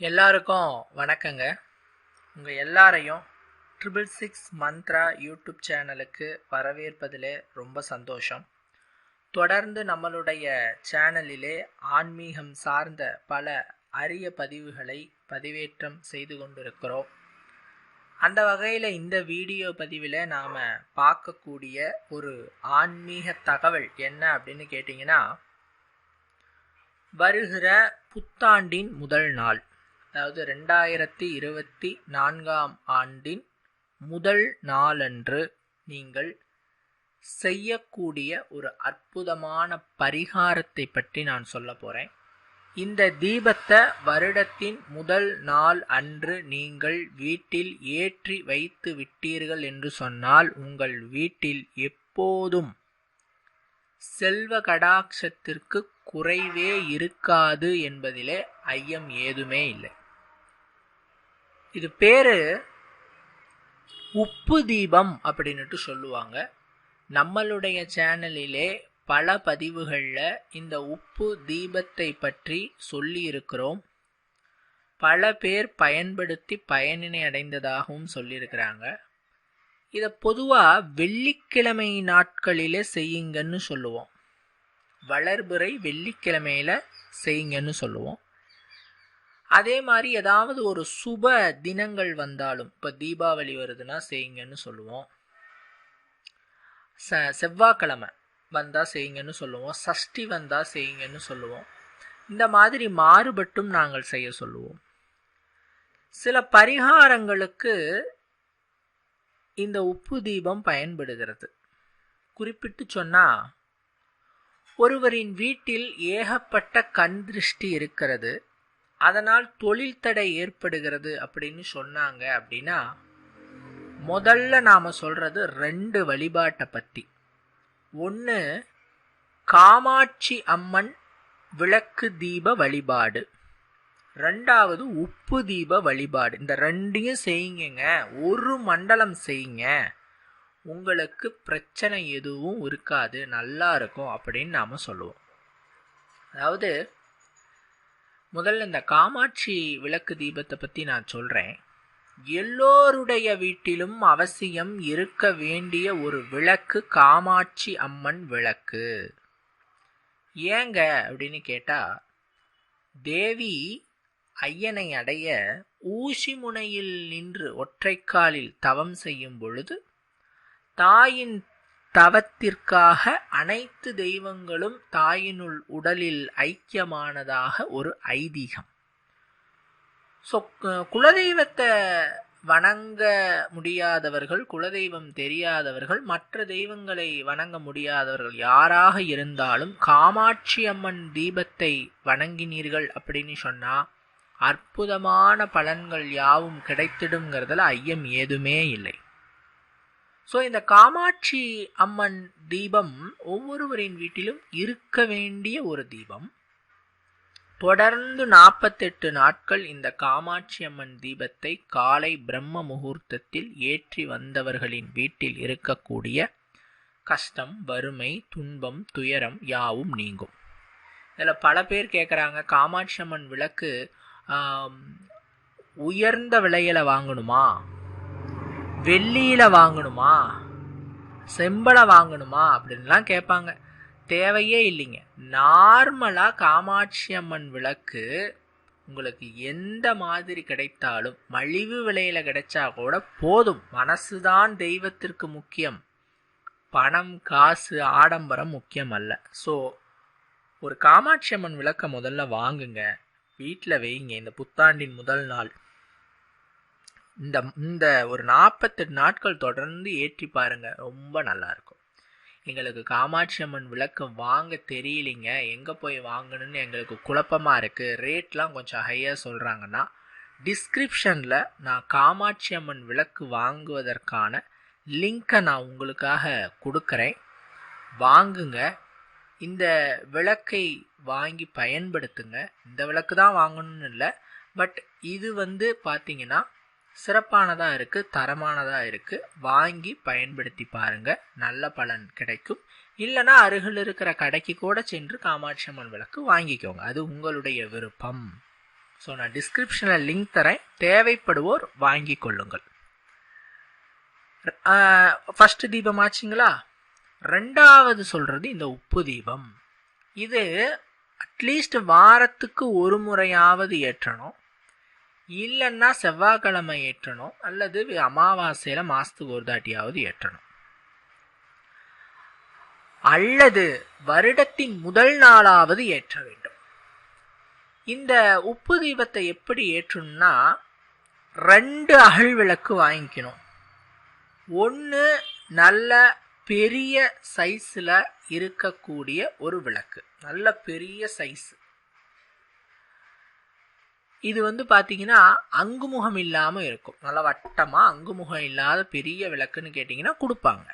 எல்லாருக்கும் வணக்கங்க. உங்கள் எல்லாரையும் ட்ரிபிள் சிக்ஸ் மந்த்ரா யூடியூப் சேனலுக்கு வரவேற்பதிலே ரொம்ப சந்தோஷம். தொடர்ந்து நம்மளுடைய சேனலிலே ஆன்மீகம் சார்ந்த பல அரிய பதிவுகளை பதிவேற்றம் செய்து கொண்டிருக்கிறோம். அந்த வகையில் இந்த வீடியோ பதிவில் நாம் பார்க்கக்கூடிய ஒரு ஆன்மீக தகவல் என்ன அப்படின்னு கேட்டிங்கன்னா வருகிற புத்தாண்டின் முதல் நாள். அதாவது ரெண்டாயிரத்தி இருபத்தி நான்காம் ஆண்டின் முதல் நாளன்று நீங்கள் செய்யக்கூடிய ஒரு அற்புதமான பரிகாரத்தை பற்றி நான் சொல்ல போகிறேன் இந்த தீபத்தை வருடத்தின் முதல் நாள் அன்று நீங்கள் வீட்டில் ஏற்றி வைத்து விட்டீர்கள் என்று சொன்னால் உங்கள் வீட்டில் எப்போதும் செல்வ கடாட்சத்திற்கு குறைவே இருக்காது என்பதிலே ஐயம் ஏதுமே இல்லை. இது பேர் உப்பு தீபம் அப்படின்னுட்டு சொல்லுவாங்க. நம்மளுடைய சேனலிலே பல பதிவுகளில் இந்த உப்பு தீபத்தை பற்றி சொல்லி இருக்கிறோம் பல பேர் பயன்படுத்தி பயனினை அடைந்ததாகவும் சொல்லியிருக்கிறாங்க. இதை பொதுவாக வெள்ளிக்கிழமை நாட்களிலே செய்யுங்கன்னு சொல்லுவோம். வளர்புரை வெள்ளிக்கிழமையில செய்யுங்கன்னு சொல்லுவோம். அதே மாதிரி ஏதாவது ஒரு சுப தினங்கள் வந்தாலும் இப்போ தீபாவளி வருதுன்னா செய்யுங்கன்னு சொல்லுவோம். ச செவ்வாய்க்கிழமை வந்தால் செய்யுங்கன்னு சொல்லுவோம். சஷ்டி வந்தால் செய்யுங்கன்னு சொல்லுவோம். இந்த மாதிரி மாறுபட்டும் நாங்கள் செய்ய சொல்லுவோம். சில பரிகாரங்களுக்கு இந்த உப்பு தீபம் பயன்படுகிறது. குறிப்பிட்டு சொன்னால் ஒருவரின் வீட்டில் ஏகப்பட்ட கண் திருஷ்டி இருக்கிறது. அதனால் தொழில் தடை ஏற்படுகிறது அப்படின்னு சொன்னாங்க அப்படின்னா முதல்ல நாம் சொல்கிறது ரெண்டு வழிபாட்டை பற்றி ஒன்று காமாட்சி அம்மன் விளக்கு தீப வழிபாடு. ரெண்டாவது உப்பு தீப வழிபாடு. இந்த ரெண்டையும் செய்யுங்க ஒரு மண்டலம் செய்யுங்க. உங்களுக்கு பிரச்சனை எதுவும் இருக்காது. நல்லா இருக்கும் அப்படின்னு நாம் சொல்லுவோம். அதாவது முதல்ல இந்த காமாட்சி விளக்கு தீபத்தை பற்றி நான் சொல்கிறேன் எல்லோருடைய வீட்டிலும் அவசியம் இருக்க வேண்டிய ஒரு விளக்கு காமாட்சி அம்மன் விளக்கு. ஏங்க அப்படின்னு கேட்டால் தேவி ஐயனை அடைய ஊசி முனையில் நின்று ஒற்றைக்காலில் தவம் செய்யும் பொழுது தாயின் தவத்திற்காக அனைத்து தெய்வங்களும் தாயினுள் உடலில் ஐக்கியமானதாக ஒரு ஐதீகம். ஸோ குலதெய்வத்தை வணங்க முடியாதவர்கள் குலதெய்வம் தெரியாதவர்கள் மற்ற தெய்வங்களை வணங்க முடியாதவர்கள் யாராக இருந்தாலும் காமாட்சி அம்மன் தீபத்தை வணங்கினீர்கள் அப்படின்னு சொன்னால் அற்புதமான பலன்கள் யாவும் கிடைத்திடுங்கிறதுல ஐயம் ஏதுமே இல்லை. ஸோ இந்த காமாட்சி அம்மன் தீபம் ஒவ்வொருவரின் வீட்டிலும் இருக்க வேண்டிய ஒரு தீபம். தொடர்ந்து நாற்பத்தெட்டு நாட்கள் இந்த காமாட்சி அம்மன் தீபத்தை காலை பிரம்ம முகூர்த்தத்தில் ஏற்றி வந்தவர்களின் வீட்டில் இருக்கக்கூடிய கஷ்டம் வறுமை துன்பம் துயரம் யாவும் நீங்கும். இதில் பல பேர் கேட்குறாங்க காமாட்சி அம்மன் விளக்கு உயர்ந்த விலையில் வாங்கணுமா? வெள்ளியில் வாங்கணுமா? செம்பளை வாங்கணுமா? அப்படின்லாம் கேட்பாங்க. தேவையே இல்லைங்க. நார்மலாக காமாட்சி அம்மன் விளக்கு உங்களுக்கு எந்த மாதிரி கிடைத்தாலும் மலிவு விலையில் கிடைச்சா கூட போதும். மனசுதான் தெய்வத்திற்கு முக்கியம். பணம் காசு ஆடம்பரம் முக்கியம் அல்ல ஸோ ஒரு காமாட்சி அம்மன் விளக்கை முதல்ல வாங்குங்க. வீட்டில் வைங்க. இந்த புத்தாண்டின் முதல் நாள். இந்த இந்த ஒரு நாற்பத்தெட்டு நாட்கள் தொடர்ந்து ஏற்றி பாருங்க ரொம்ப நல்லாயிருக்கும் எங்களுக்கு காமாட்சி அம்மன் விளக்கு வாங்க தெரியலிங்க. எங்கே போய் வாங்கணும்னு எங்களுக்கு குழப்பமாக இருக்குது ரேட்லாம் கொஞ்சம் ஹையாக சொல்கிறாங்கன்னா டிஸ்கிரிப்ஷனில் நான் காமாட்சி அம்மன் விளக்கு வாங்குவதற்கான லிங்க்கை நான் உங்களுக்காக கொடுக்குறேன். வாங்குங்க. இந்த விளக்கை வாங்கி பயன்படுத்துங்க. இந்த விளக்கு தான் வாங்கணும்னு இல்லை. பட் இது வந்து பார்த்தீங்கன்னா சிறப்பானதாக இருக்குது தரமானதாக இருக்குது வாங்கி பயன்படுத்தி பாருங்கள் நல்ல பலன் கிடைக்கும். இல்லைன்னா அருகில் இருக்கிற கடைக்கு கூட சென்று காமாட்சி அம்மன் விளக்கு வாங்கிக்கோங்க. அது உங்களுடைய விருப்பம். ஸோ நான் டிஸ்கிரிப்ஷனில் லிங்க் தரேன். தேவைப்படுவோர் வாங்கி கொள்ளுங்கள். ஃபஸ்ட்டு தீபம் ஆச்சுங்களா? ரெண்டாவது சொல்கிறது இந்த உப்பு தீபம். இது அட்லீஸ்ட் வாரத்துக்கு ஒரு முறையாவது ஏற்றணும். இல்லைன்னா செவ்வாய்க்கிழமை ஏற்றணும் அல்லது அமாவாசையில் மாதத்துக்கு ஒரு தாட்டியாவது ஏற்றணும். அல்லது வருடத்தின் முதல் நாளாவது ஏற்ற வேண்டும். இந்த உப்பு தீபத்தை எப்படி ஏற்றணும்னா ரெண்டு அகல் விளக்கு வாங்கிக்கணும். ஒன்று நல்ல பெரிய சைஸில் இருக்கக்கூடிய ஒரு விளக்கு. நல்ல பெரிய சைஸ் இது வந்து பார்த்தீங்கன்னா அங்குமுகம் இல்லாமல் இருக்கும். நல்ல வட்டமாக அங்குமுகம் இல்லாத பெரிய விளக்குன்னு கேட்டிங்கன்னா கொடுப்பாங்க.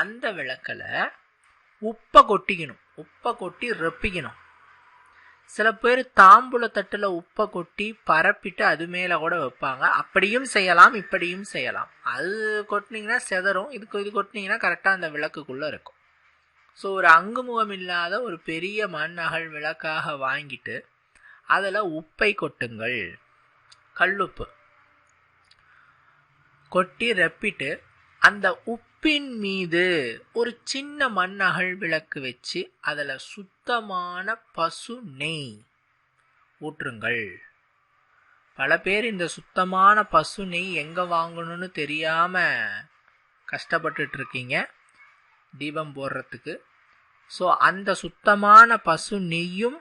அந்த விளக்கில் உப்பை கொட்டிக்கணும். உப்பை கொட்டி ரெப்பிக்கணும். சில பேர் தாம்பூல தட்டில் உப்பை கொட்டி பரப்பிட்டு அது மேலே கூட வைப்பாங்க. அப்படியும் செய்யலாம் இப்படியும் செய்யலாம். அது கொட்டினீங்கன்னா செதறும். இதுக்கு இது கொட்டினீங்கன்னா கரெக்டாக அந்த விளக்குக்குள்ளே இருக்கும். ஸோ ஒரு அங்குமுகம் இல்லாத ஒரு பெரிய மண் அகல் விளக்காக வாங்கிட்டு அதில் உப்பை கொட்டுங்கள். கல்லுப்பு. கொட்டி ரெப்பிட்டு அந்த உப்பின் மீது ஒரு சின்ன மண்ணகல் விளக்கு வச்சு அதில் சுத்தமான பசு நெய் ஊற்றுங்கள். பல பேர் இந்த சுத்தமான பசு நெய் எங்கே வாங்கணும்னு தெரியாமல் கஷ்டப்பட்டுட்டு இருக்கீங்க தீபம் போடுறதுக்கு. ஸோ அந்த சுத்தமான பசு நெய்யும்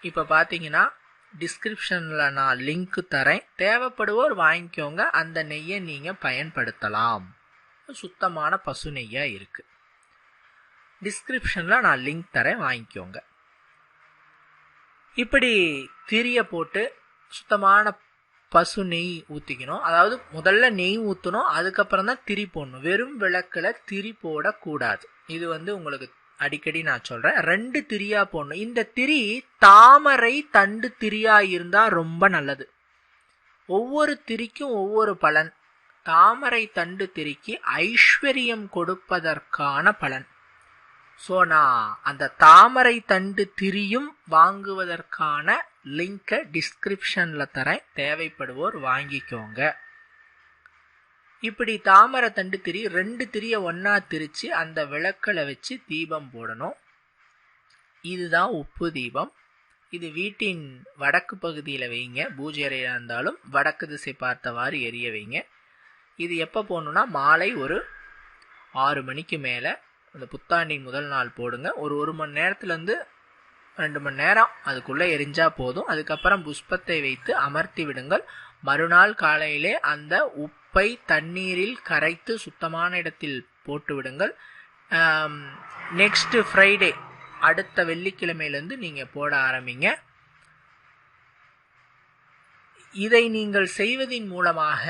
இப்போ பார்த்தீங்கன்னா டிஸ்கிரிப்ஷனில் நான் லிங்க் தரேன். தேவைப்படுவோர் வாங்கிக்கோங்க. அந்த நெய்யை நீங்கள் பயன்படுத்தலாம். சுத்தமான பசு நெய்யாக இருக்குது டிஸ்கிரிப்ஷனில் நான் லிங்க் தரேன். வாங்கிக்கோங்க. இப்படி திரிய போட்டு சுத்தமான பசு நெய் ஊற்றிக்கணும் அதாவது முதல்ல நெய் ஊற்றணும் அதுக்கப்புறம் தான் திரி போடணும். வெறும் விளக்கில் திரி போடக்கூடாது. இது வந்து உங்களுக்கு அடிக்கடி நான் சொல்கிறேன் ரெண்டு திரியா போடணும். இந்த திரி தாமரை தண்டு திரியா இருந்தால் ரொம்ப நல்லது. ஒவ்வொரு திரிக்கும் ஒவ்வொரு பலன். தாமரை தண்டு திரிக்கு ஐஸ்வர்யம் கொடுப்பதற்கான பலன். ஸோ நான் அந்த தாமரை தண்டு திரியும் வாங்குவதற்கான லிங்கை டிஸ்கிரிப்ஷனில் தரேன். தேவைப்படுவோர் வாங்கிக்கோங்க. இப்படி தாமரை தண்டு திரி ரெண்டு திரியை ஒன்றா திரித்து அந்த விளக்கலை வச்சு தீபம் போடணும். இதுதான் உப்பு தீபம். இது வீட்டின் வடக்கு பகுதியில் வைங்க. பூஜை அறையாக இருந்தாலும் வடக்கு திசை பார்த்தவாறு எரிய வைங்க. இது எப்போ போடணுன்னா மாலை ஒரு ஆறு மணிக்கு மேலே. அந்த புத்தாண்டின் முதல் நாள் போடுங்க. ஒரு ஒரு மணி நேரத்துலேருந்து ரெண்டு மணி நேரம் அதுக்குள்ளே எரிஞ்சால் போதும். அதுக்கப்புறம் புஷ்பத்தை வைத்து அமர்த்தி விடுங்கள். மறுநாள் காலையிலே அந்த உப் உப்பை தண்ணீரில் கரைத்து சுத்தமான இடத்தில் போட்டு விடுங்கள் நெக்ஸ்ட்டு ஃப்ரைடே அடுத்த வெள்ளிக்கிழமையிலேருந்து நீங்கள் போட ஆரம்பிங்க. இதை நீங்கள் செய்வதின் மூலமாக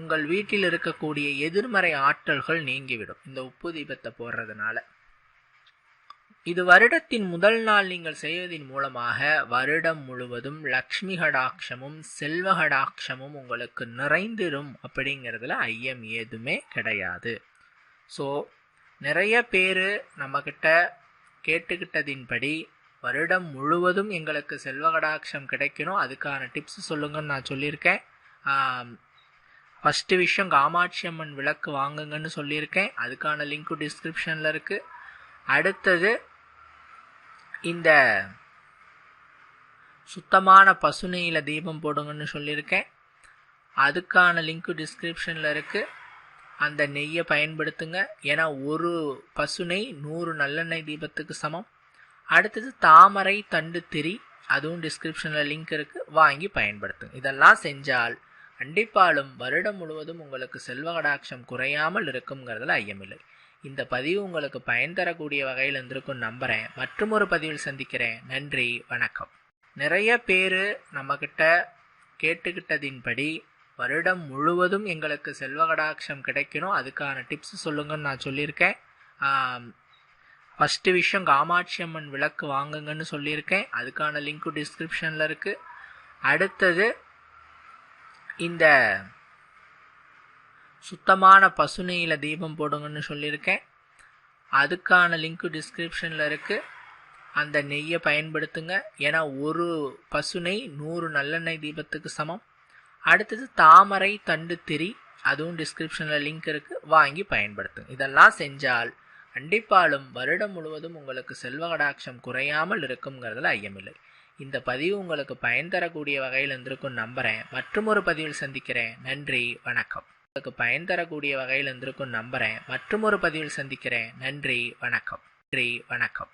உங்கள் வீட்டில் இருக்கக்கூடிய எதிர்மறை ஆற்றல்கள் நீங்கிவிடும். இந்த உப்பு தீபத்தை போடுறதுனால. இது வருடத்தின் முதல் நாள் நீங்கள் செய்வதன் மூலமாக வருடம் முழுவதும் லக்ஷ்மி கடாட்சமும் செல்வ கடாட்சமும் உங்களுக்கு நிறைந்திடும் அப்படிங்கிறதுல ஐயம் ஏதுமே கிடையாது. ஸோ நிறைய பேர் நம்மக்கிட்ட கேட்டுக்கிட்டதின்படி வருடம் முழுவதும் எங்களுக்கு செல்வ கடாட்சம் கிடைக்கணும். அதுக்கான டிப்ஸ் சொல்லுங்கன்னு நான் சொல்லியிருக்கேன். ஃபஸ்ட்டு விஷயம் காமாட்சி அம்மன் விளக்கு வாங்குங்கன்னு சொல்லியிருக்கேன். அதுக்கான லிங்க்கு டிஸ்கிரிப்ஷனில் இருக்குது அடுத்தது இந்த சுத்தமான பசுனையில் தீபம் போடுங்கன்னு சொல்லியிருக்கேன். அதுக்கான லிங்க்கு டிஸ்கிரிப்ஷனில் இருக்குது அந்த நெய்யை பயன்படுத்துங்க. ஏன்னா ஒரு பசுனை நூறு நல்லெண்ணெய் தீபத்துக்கு சமம். அடுத்தது தாமரை தண்டு திரி அதுவும் டிஸ்கிரிப்ஷனில் லிங்க் இருக்குது வாங்கி பயன்படுத்துங்க. இதெல்லாம் செஞ்சால் கண்டிப்பாலும் வருடம் முழுவதும் உங்களுக்கு செல்வ கடாட்சம் குறையாமல் இருக்குங்கிறதுல ஐயமில்லை. இந்த பதிவு உங்களுக்கு பயன் தரக்கூடிய வகையில் இருந்திருக்கும் நம்புகிறேன் மற்றும் ஒரு பதிவில் சந்திக்கிறேன். நன்றி வணக்கம். நிறைய பேர் நம்மக்கிட்ட கேட்டுக்கிட்டதின்படி வருடம் முழுவதும் எங்களுக்கு செல்வ கடாட்சம் கிடைக்கணும். அதுக்கான டிப்ஸ் சொல்லுங்கன்னு நான் சொல்லியிருக்கேன். ஃபஸ்ட்டு விஷயம் காமாட்சி அம்மன் விளக்கு வாங்குங்கன்னு சொல்லியிருக்கேன். அதுக்கான லிங்க்கு டிஸ்கிரிப்ஷனில் இருக்குது அடுத்தது இந்த சுத்தமான பசுனையில் தீபம் போடுங்கன்னு சொல்லியிருக்கேன். அதுக்கான லிங்க்கு டிஸ்கிரிப்ஷனில் இருக்குது அந்த நெய்யை பயன்படுத்துங்க. ஏன்னா ஒரு பசுநெய் நூறு நல்லெண்ணெய் தீபத்துக்கு சமம். அடுத்தது தாமரை தண்டு திரி அதுவும் டிஸ்கிரிப்ஷனில் லிங்க் இருக்குது வாங்கி பயன்படுத்துங்க. இதெல்லாம் செஞ்சால் கண்டிப்பாலும் வருடம் முழுவதும் உங்களுக்கு செல்வ கடாட்சம் குறையாமல் இருக்குங்கிறதுல ஐயமில்லை. இந்த பதிவு உங்களுக்கு பயன் தரக்கூடிய வகையில் இருந்திருக்கும் நம்புகிறேன் மற்றும் ஒரு பதிவில் சந்திக்கிறேன். நன்றி. வணக்கம். உங்களுக்கு பயன் தரக்கூடிய வகையில் இருந்திருக்கும் நம்புகிறேன் மற்றும் ஒரு பதிவில் சந்திக்கிறேன். நன்றி வணக்கம். நன்றி வணக்கம்.